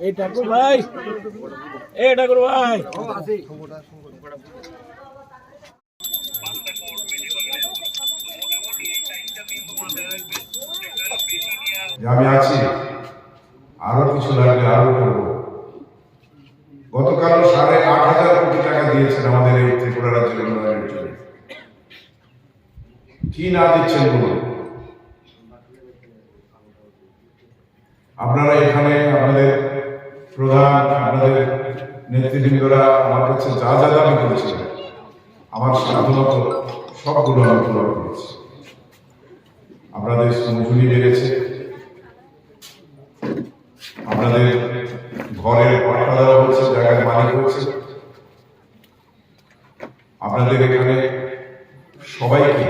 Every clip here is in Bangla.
এই ঠাকুর ভাই এই ঠাকুর ভাই। যে আমি আছি। আরও কিছু লাগবে আরও করব। গতকাল সাড়ে আট হাজার কোটি টাকা দিয়েছেন আমাদের এই ত্রিপুরা রাজ্যের উন্নয়নের জন্য। কি না দিচ্ছেন বলুন? আপনারা এখানে আপনাদের প্রধান, আপনাদের নেতৃবৃন্দরা আমার কাছে যা যা দাবি করেছিলেন, আমার সাধারণত সবগুলো আমি পূরণ করেছি। আপনাদের মজুরি বেড়েছে। আপনাদের ঘরের দেওয়া হচ্ছে জায়গায় মালিক হচ্ছে। আপনাদের এখানে সবাইকে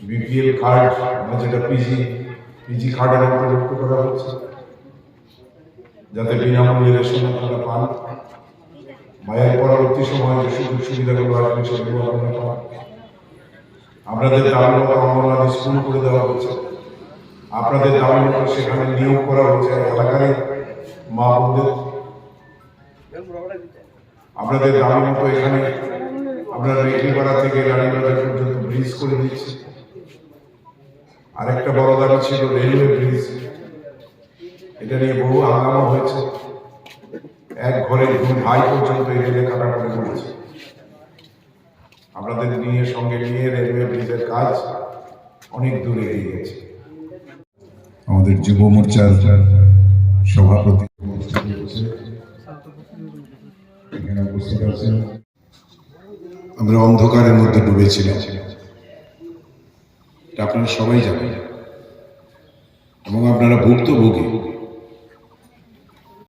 বিপিএল কার্ড আমরা যেটা পিজি পিজি কার্ডের অন্তর্ভুক্ত করা হচ্ছে। যাতে বিনামূল্যে রেশন আপনারা পান। মায়ের পরবর্তী সময়ে যে সুযোগ সুবিধাগুলো আসবে, সেগুলো আপনারা পান। আপনাদের অঙ্গনওয়াড়ি স্কুল করে দেওয়া হচ্ছে। আপনাদের দাবি মতো সেখানে নিয়োগ করা হচ্ছে। এলাকার আপনাদের দাবি মতো এখানে, আপনার রেখিপাড়া থেকে রানীবাজার পর্যন্ত ব্রিজ করে দিচ্ছে আরেকটা বড় দাবি ছিল রেলওয়ে ব্রিজ এটা নিয়ে বহু হাঙ্গামা হয়েছে। এক ঘরের দুই ভাই পর্যন্ত এই রেলে কাটাকাটি করেছে। আপনাদের নিয়ে সঙ্গে নিয়ে রেলওয়ে ব্রিজের কাজ অনেক দূরে এগিয়ে গেছে। আমাদের যুব মোর্চার সভাপতি এখানে আমরা অন্ধকারের মধ্যে ডুবেছিলাম। আপনারা সবাই জানেন। এবং আপনারা ভুক্তভোগী।